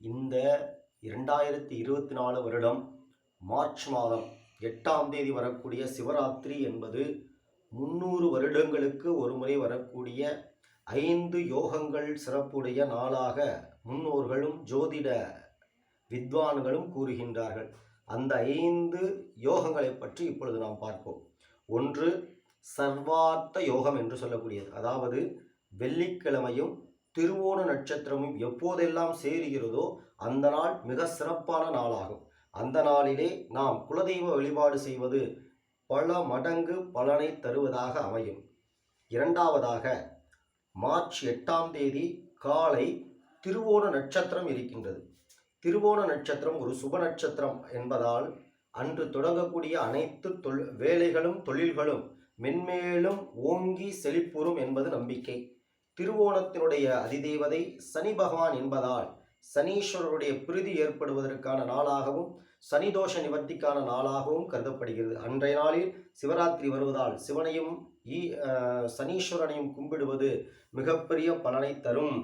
இந்த இரண்டாயிரத்தி இருபத்தி நாலு வருடம் மார்ச் மாதம் எட்டாம் தேதி வரக்கூடிய சிவராத்திரி என்பது முந்நூறு வருடங்களுக்கு ஒருமுறை வரக்கூடிய ஐந்து யோகங்கள் சிறப்புடைய நாளாக முன்னோர்களும் ஜோதிட வித்வான்களும் கூறுகின்றார்கள். அந்த ஐந்து யோகங்களை பற்றி இப்பொழுது நாம் பார்ப்போம். ஒன்று சர்வார்த்த யோகம் என்று சொல்லக்கூடியது. அதாவது வெள்ளிக்கிழமையும் திருவோண நட்சத்திரமும் எப்போதெல்லாம் சேருகிறதோ அந்த நாள் மிக சிறப்பான நாளாகும். அந்த நாளிலே நாம் குலதெய்வ வழிபாடு செய்வது பல மடங்கு பலனை தருவதாக அமையும். இரண்டாவதாக மார்ச் எட்டாம் தேதி காலை திருவோண நட்சத்திரம் இருக்கின்றது. திருவோண நட்சத்திரம் ஒரு சுப நட்சத்திரம் என்பதால் அன்று தொடங்கக்கூடிய அனைத்து தொல் வேலைகளும் தொழில்களும் மென்மேலும் ஓங்கி செழிப்புறும் என்பது நம்பிக்கை. திருவோணத்தினுடைய அதிதேவதை சனி பகவான் என்பதால் சனீஸ்வரருடைய பிரிதி ஏற்படுவதற்கான நாளாகவும் சனிதோஷ நிவர்த்திக்கான நாளாகவும் கருதப்படுகிறது. அன்றைய நாளில் சிவராத்திரி வருவதால் சிவனையும் ஈ சனீஸ்வரனையும் கும்பிடுவது மிகப்பெரிய பலனை தரும்.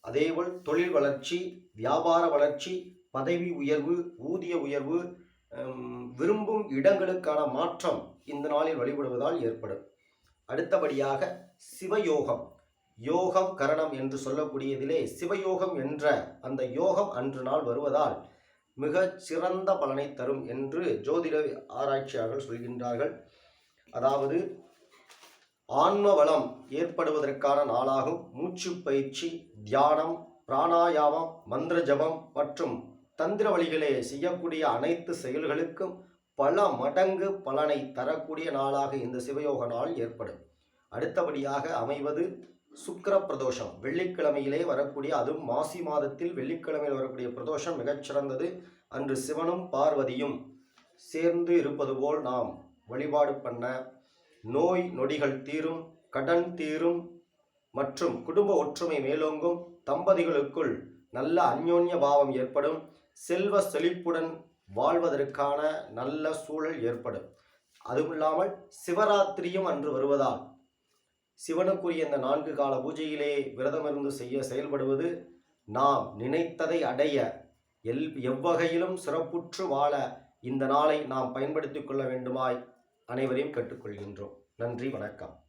அதேபோல் தொழில் வளர்ச்சி வியாபார வளர்ச்சி பதவி உயர்வு ஊதிய உயர்வு விரும்பும் இடங்களுக்கான மாற்றம் இந்த நாளில் வழிபடுவதால் ஏற்படும். அடுத்தபடியாக சிவயோகம். யோகம் கரணம் என்று சொல்லக்கூடியதிலே சிவயோகம் என்ற அந்த யோகம் அன்று நாள் வருவதால் மிக சிறந்த பலனை தரும் என்று ஜோதிட ஆராய்ச்சியாளர்கள் சொல்கின்றார்கள். அதாவது ஆன்ம வளம் ஏற்படுவதற்கான நாளாகும். மூச்சு பயிற்சி தியானம் பிராணாயாமம் மந்திர ஜபம் மற்றும் தந்திர வழிகளே செய்யக்கூடிய அனைத்து செயல்களுக்கும் பல மடங்கு பலனை தரக்கூடிய நாளாக இந்த சிவயோக நாள் ஏற்படும். அடுத்தபடியாக அமைவது சுக்கிர பிரதோஷம் வெள்ளிக்கிழமையிலே வரக்கூடிய அதுவும் மாசி மாதத்தில் வெள்ளிக்கிழமையில் வரக்கூடிய பிரதோஷம் மிகச்சிறந்தது. அன்று சிவனும் பார்வதியும் சேர்ந்து இருப்பது போல் நாம் வழிபாடு பண்ண நோய் நொடிகள் தீரும் கடன் தீரும் மற்றும் குடும்ப ஒற்றுமை மேலோங்கும் தம்பதிகளுக்குள் நல்ல அந்யோன்ய பாவம் ஏற்படும். செல்வ செழிப்புடன் வாழ்வதற்கான நல்ல சூழல் ஏற்படும். அதுவும் இல்லாமல் சிவராத்திரியும் அன்று வருவதால் சிவனுக்குரிய இந்த நான்கு கால பூஜையிலே விரதமிருந்து செய்ய செயல்படுவது நாம் நினைத்ததை அடைய எல் எவ்வகையிலும் சிறப்புற்று வாழ இந்த நாளை நாம் பயன்படுத்திக் கொள்ள வேண்டுமாய் அனைவரையும் கேட்டுக்கொள்கின்றோம். நன்றி வணக்கம்.